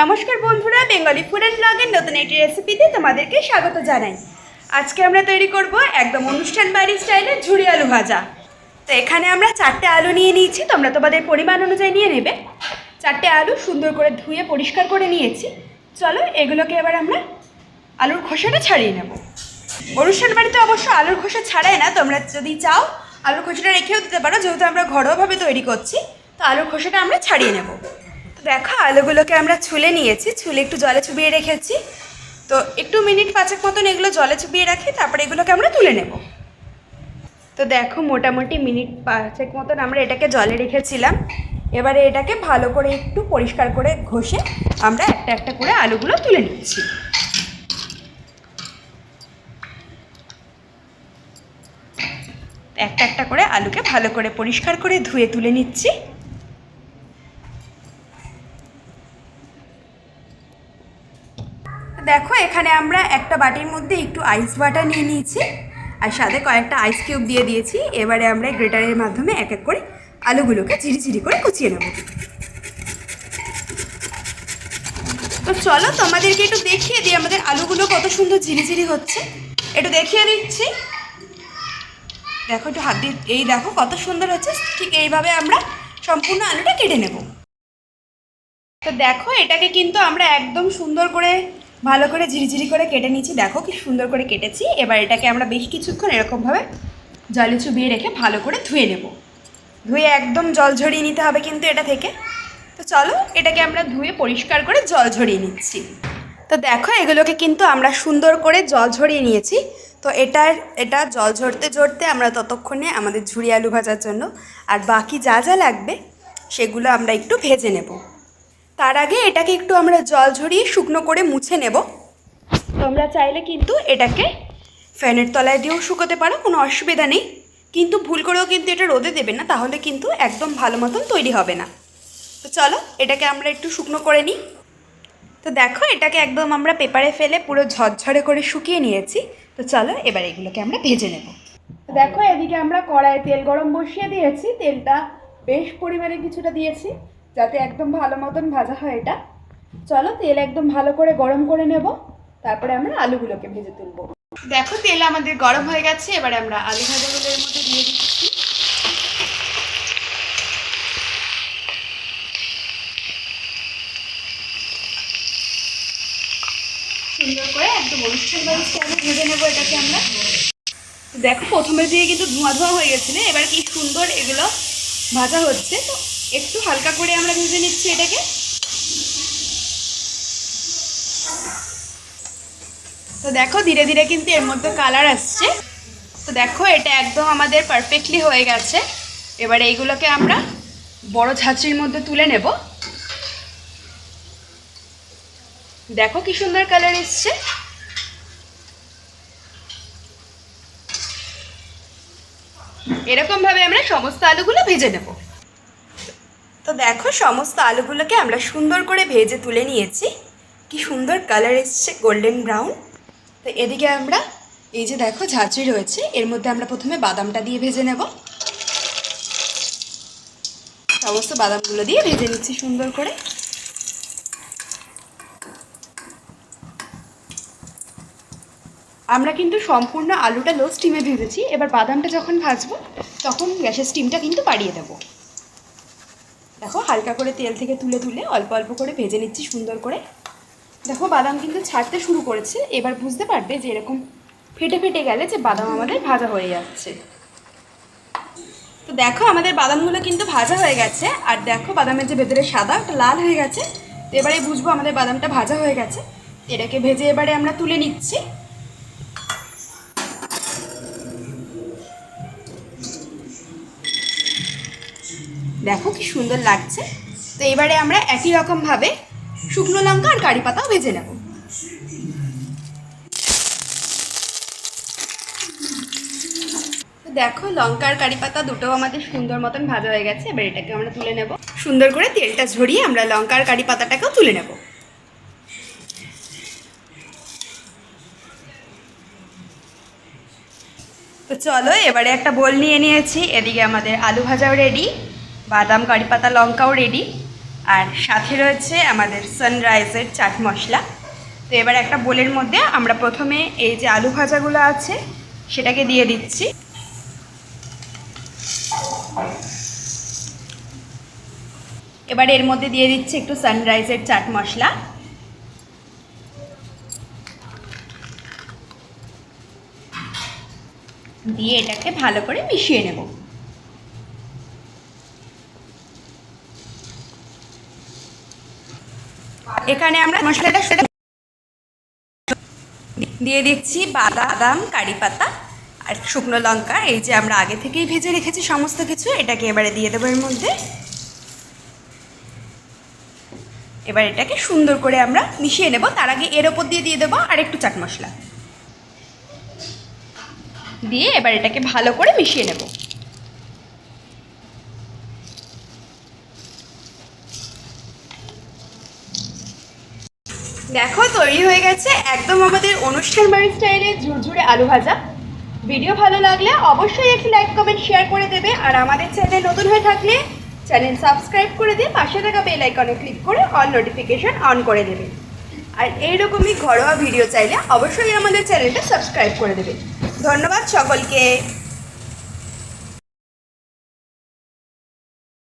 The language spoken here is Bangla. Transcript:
নমস্কার বন্ধুরা, বেঙ্গলি ফুড অ্যান্ড ব্লগের নতুন একটি রেসিপিতে তোমাদেরকে স্বাগত জানাই। আজকে আমরা তৈরি করব একদম অনুষ্ঠান বাড়ি স্টাইলের ঝুড়ি আলু ভাজা। তো এখানে আমরা চারটে আলু নিয়ে নিয়েছি, তোমরা তোমাদের পরিমাণ অনুযায়ী নিয়ে নেবে। চারটে আলু সুন্দর করে ধুয়ে পরিষ্কার করে নিয়েছি। চলো, এগুলোকে এবার আমরা আলুর খোসাটা ছাড়িয়ে নেব। অনুষ্ঠান বাড়িতে অবশ্য আলুর খোসা ছাড়াই না, তোমরা যদি চাও, আলুর খোসাটা রেখেও দিতে পারো, যেহেতু আমরা ঘরোয়াভাবে তৈরি করছি, তো আলুর খোসাটা আমরা ছাড়িয়ে নেব। দেখো, আলুগুলোকে আমরা ছুলে নিয়েছি। ছুলে একটু জলে চুবিয়ে রেখেছি। তো একটু মিনিট পাঁচেক মতন এগুলো জলে চুবিয়ে রাখি, তারপরে এগুলোকে আমরা তুলে নেব। তো দেখো, মোটামুটি মিনিট পাঁচেক মতন আমরা এটাকে জলে রেখেছিলাম। এবারে এটাকে ভালো করে একটু পরিষ্কার করে ঘষে আমরা একটা একটা করে আলুগুলো তুলে নিচ্ছি। একটা একটা করে আলুকে ভালো করে পরিষ্কার করে ধুয়ে তুলে নিচ্ছি। দেখো, এখানে আমরা একটা বাটির মধ্যে একটু আইস বাটা নিয়ে নিয়েছি। আর সাথে কয়েকটা আইস কিউব দিয়ে দিয়েছি। এবারে আমরা গ্রেটারের মাধ্যমে এক এক করে আলুগুলোকে ঝিরিঝিরি করে কুচিয়ে নেব। তো চলো, তোমাদেরকে একটু দেখিয়ে দিই আমাদের আলুগুলো কত সুন্দর ঝিরিঝিরি হচ্ছে। একটু দেখিয়ে দিচ্ছি। দেখো, একটু হাত দিয়ে, এই দেখো, কত সুন্দর হচ্ছে। ঠিক এইভাবে আমরা সম্পূর্ণ আলুটা কেটে নেব। তো দেখো, এটাকে কিন্তু আমরা একদম সুন্দর করে ভালো করে ঝিরিঝিরি করে কেটে নিয়েছি। দেখো কি সুন্দর করে কেটেছি। এবার এটাকে আমরা বেশ কিছুক্ষণ এরকমভাবে জলে চুবিয়ে রেখে ভালো করে ধুয়ে নেব। ধুয়ে একদম জল ঝরিয়ে নিতে হবে কিন্তু এটা থেকে। তো চলো, এটাকে আমরা ধুয়ে পরিষ্কার করে জল ঝরিয়ে নিচ্ছি। তো দেখো, এগুলোকে কিন্তু আমরা সুন্দর করে জল ঝরিয়ে নিয়েছি। তো এটার, এটা জল ঝরতে ঝরতে আমরা ততক্ষণে আমাদের ঝুড়ি আলু ভাজার জন্য আর বাকি যা যা লাগবে সেগুলো আমরা একটু ভেজে নেব। তার আগে এটাকে একটু আমরা জল ঝরিয়ে শুকনো করে মুছে নেব। তোমরা চাইলে কিন্তু এটাকে ফ্যানের তলায় দিয়েও শুকোতে পারো, কোনো অসুবিধা নেই। কিন্তু ভুল করেও কিন্তু এটা রোদে দেবে না, তাহলে কিন্তু একদম ভালো মতন তৈরি হবে না। তো চলো, এটাকে আমরা একটু শুকনো করে নিই। তো দেখো, এটাকে একদম আমরা পেপারে ফেলে পুরো ঝরঝরে করে শুকিয়ে নিয়েছি। তো চলো, এবার এগুলোকে আমরা ভেজে নেব। তো দেখো, এদিকে আমরা কড়াইয়ে তেল গরম বসিয়ে দিয়েছি। তেলটা বেশ পরিমাণে কিছুটা দিয়েছি। যাতে একদম ভালো মতন ভাজা হয় এটা। চলো তেল একদম ভালো করে গরম করে নেব। তারপরে আমরা আলুগুলোকে ভেজে তুলবো। দেখো তেল আমাদের গরম হয়ে গেছে, এবারে আমরা আলু ভাজাগুলোর মধ্যে দিয়ে দিচ্ছি। সুন্দর করে একদম ভেজে নেব এটাকে আমরা। দেখো, প্রথমে দিয়ে কিন্তু ধোঁয়া ধোঁয়া হয়ে গেছিল এবার কি সুন্দর এগুলো ভাজা হচ্ছে। তো একটু হালকা করে আমরা ভেজে নিচ্ছি এটাকে। তো দেখো, ধীরে ধীরে কিন্তু এর মধ্যে কালার আসছে। তো দেখো, এটা একদম আমাদের পারফেক্টলি হয়ে গেছে। এবার এইগুলোকে আমরা বড় ঝাঁচড়ির মধ্যে তুলে নেব। দেখো কি সুন্দর কালার এসছে। এরকমভাবে আমরা সমস্ত আলুগুলো ভেজে নেব। তো দেখো, সমস্ত আলুগুলোকে আমরা সুন্দর করে ভেজে তুলে নিয়েছি। কি সুন্দর কালার এসছে গোল্ডেন ব্রাউন তো এদিকে আমরা, এই যে দেখো ঝাঁচড়ি রয়েছে। এর মধ্যে আমরা প্রথমে বাদামটা দিয়ে ভেজে নেব। সমস্ত বাদামগুলো দিয়ে ভেজে নিচ্ছি সুন্দর করে। আমরা কিন্তু সম্পূর্ণ আলুটা লো স্টিমে ভেজেছি। এবার বাদামটা যখন ভাজবো, তখন গ্যাসের স্টিমটা কিন্তু বাড়িয়ে দেবো। দেখো, হালকা করে তেল থেকে তুলে তুলে অল্প অল্প করে ভেজে নিচ্ছি সুন্দর করে। দেখো, বাদাম কিন্তু ছাড়তে শুরু করেছে। এবার বুঝতে পারবে যে এরকম ফেটে ফেটে গেলে যে বাদাম আমাদের ভাজা হয়ে যাচ্ছে। তো দেখো, আমাদের বাদামগুলো কিন্তু ভাজা হয়ে গেছে। আর দেখো, বাদামের যে ভেতরে সাদা, ওটা লাল হয়ে গেছে। তো এবারে বুঝব আমাদের বাদামটা ভাজা হয়ে গেছে। এটাকে ভেজে এবারে আমরা তুলে নিচ্ছি। দেখো কি সুন্দর লাগছে। তো এবারে আমরা একই রকমভাবে শুকনো লঙ্কা আর কারি পাতাও ভেজে নেব। দেখো লঙ্কা আর কারি পাতা দুটো আমাদের সুন্দর মতন ভাজা হয়ে গেছে, এবার এটাকে আমরা তুলে নেব। সুন্দর করে তেলটা ঝরিয়ে আমরা লঙ্কা আর কারি পাতাটাকেও তুলে নেব। তো চলো এবারে একটা বোল নিয়ে নিয়েছি, এদিকে আমাদের আলু ভাজাও রেডি বাদাম কারি পাতা লঙ্কাও রেডি আর সাথে রয়েছে আমাদের সানরাইজের চাট মশলা। তো এবার একটা বোলের মধ্যে আমরা প্রথমে এই যে আলু ভাজাগুলো আছে, সেটাকে দিয়ে দিচ্ছি। এবার এর মধ্যে দিয়ে দিচ্ছি একটু সানরাইজের চাট মশলা। দিয়ে এটাকে ভালো করে মিশিয়ে নেব। এখানে আমরা মশলাটা দিয়ে দিচ্ছি বাদাম, কারি পাতা আর শুকনো লঙ্কা। এই যে আমরা আগে থেকেই ভেজে রেখেছি সমস্ত কিছু, এটাকে এবারে দিয়ে দেবো এর মধ্যে। এবার এটাকে সুন্দর করে আমরা মিশিয়ে নেব। তার আগে এর ওপর দিয়ে দিয়ে দেবো আর একটু চাট মশলা। দিয়ে এবার এটাকে ভালো করে মিশিয়ে নেব। দেখো, তৈরি হয়ে গেছে একদম আমাদের অনুষ্ঠান বাড়ির স্টাইলে ঝুরঝুরে আলু ভাজা। ভিডিও ভালো লাগলে অবশ্যই একটি লাইক কমেন্ট শেয়ার করে দেবে। আর আমাদের চ্যানেল নতুন হয়ে থাকলে চ্যানেল সাবস্ক্রাইব করে দিয়ে পাশে থাকা বেল আইকনে ক্লিক করে অল নোটিফিকেশন অন করে দেবে। আর এইরকমই ঘরোয়া ভিডিও চাইলে অবশ্যই আমাদের চ্যানেলটা সাবস্ক্রাইব করে দেবে। ধন্যবাদ সকলকে।